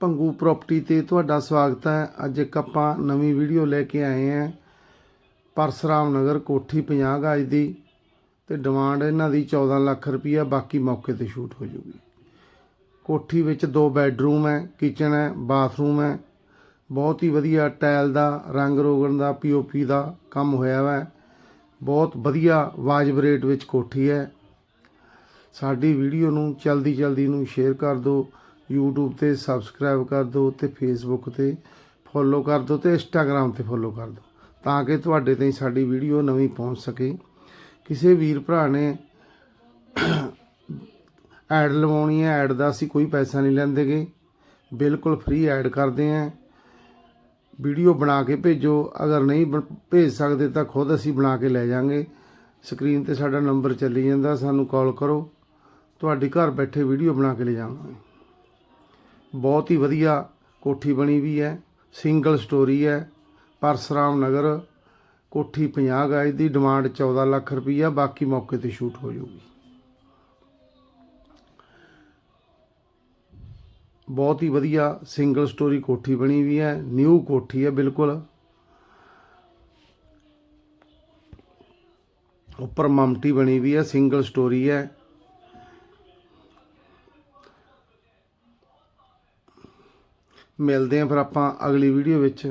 ਪੰਗੂ property ਤੇ ਤੁਹਾਡਾ ਸਵਾਗਤ ਹੈ। ਅੱਜ ਇੱਕ ਆਪਾਂ ਨਵੀਂ ਵੀਡੀਓ ਲੈ ਕੇ ਆਏ ਹਾਂ। ਪਰਸਰਾਮ ਨਗਰ ਕੋਠੀ 50 ਗਜ ਦੀ ਤੇ ਡਿਮਾਂਡ ਇਹਨਾਂ ਦੀ 14 ਲੱਖ ਰੁਪਈਆ, ਬਾਕੀ ਮੌਕੇ ਤੇ ਸ਼ੂਟ ਹੋ ਜੂਗੀ। ਕੋਠੀ ਵਿੱਚ ਦੋ ਬੈੱਡਰੂਮ ਹੈ ਕਿਚਨ ਹੈ ਬਾਥਰੂਮ ਹੈ। ਬਹੁਤ ਹੀ ਵਧੀਆ ਟਾਇਲ ਦਾ, ਰੰਗ ਰੋਗਣ ਦਾ ਪੀਓਪੀ ਦਾ ਕੰਮ ਹੋਇਆ ਵਾ। ਬਹੁਤ ਵਧੀਆ ਵਾਜਬ ਰੇਟ ਵਿੱਚ ਕੋਠੀ ਹੈ। ਸਾਡੀ ਵੀਡੀਓ ਨੂੰ ਜਲਦੀ ਜਲਦੀ ਨੂੰ ਸ਼ੇਅਰ ਕਰ ਦਿਓ। YouTube ਤੇ ਸਬਸਕ੍ਰਾਈਬ ਕਰ ਦਿਓ ਤੇ Facebook ਤੇ ਫੋਲੋ ਕਰ ਦਿਓ ਤੇ Instagram ਤੇ ਫੋਲੋ ਕਰ ਦਿਓ, ਤਾਂ ਕਿ ਤੁਹਾਡੇ ਤਾਈਂ ਸਾਡੀ ਵੀਡੀਓ ਨਵੀਂ ਪਹੁੰਚ ਸਕੇ। ਕਿਸੇ ਵੀਰ ਭਰਾ ਨੇ ਐਡ ਲਵਾਉਣੀ ਹੈ ਐਡ ਦਾ ਅਸੀਂ ਕੋਈ ਪੈਸਾ ਨਹੀਂ ਲੈਂਦੇਗੇ। ਬਿਲਕੁਲ ਫ੍ਰੀ ਐਡ ਕਰਦੇ ਆਂ ਵੀਡੀਓ ਬਣਾ ਕੇ ਭੇਜੋ। ਅਗਰ ਨਹੀਂ ਬ- ਭੇਜ ਸਕਦੇ ਤਾਂ ਖੁਦ ਅਸੀਂ ਬਣਾ ਕੇ ਲੈ ਜਾਾਂਗੇ ਸਕਰੀਨ ਤੇ ਸਾਡਾ ਨੰਬਰ ਚੱਲੀ ਜਾਂਦਾ। ਸਾਨੂੰ ਕਾਲ ਕਰੋ। ਤੁਹਾਡੇ ਘਰ ਬੈਠੇ ਵੀਡੀਓ ਬਣਾ ਕੇ ਲੈ ਜਾਵਾਂਗੇ। ਬਹੁਤ ਹੀ ਵਧੀਆ ਕੋਠੀ ਬਣੀ ਵੀ ਹੈ ਸਿੰਗਲ ਸਟੋਰੀ ਹੈ, ਪਰਸਰਾਮ ਨਗਰ, ਕੋਠੀ 50 ਗਜ ਦੀ ਡਿਮਾਂਡ 14 ਲੱਖ ਰੁਪਈਆ, ਬਾਕੀ ਮੌਕੇ ਤੇ ਸ਼ੂਟ ਹੋ ਜਾਊਗੀ। ਬਹੁਤ ਹੀ ਵਧੀਆ ਸਿੰਗਲ ਸਟੋਰੀ ਕੋਠੀ ਬਣੀ ਵੀ ਹੈ ਨਿਊ ਕੋਠੀ ਹੈ ਬਿਲਕੁਲ। ਉੱਪਰ ਮਮਟੀ ਬਣੀ ਵੀ ਹੈ ਸਿੰਗਲ ਸਟੋਰੀ ਹੈ। ਮਿਲਦੇ ਹਾਂ ਫਿਰ ਆਪਾਂ ਅਗਲੀ ਵੀਡੀਓ ਵਿੱਚ।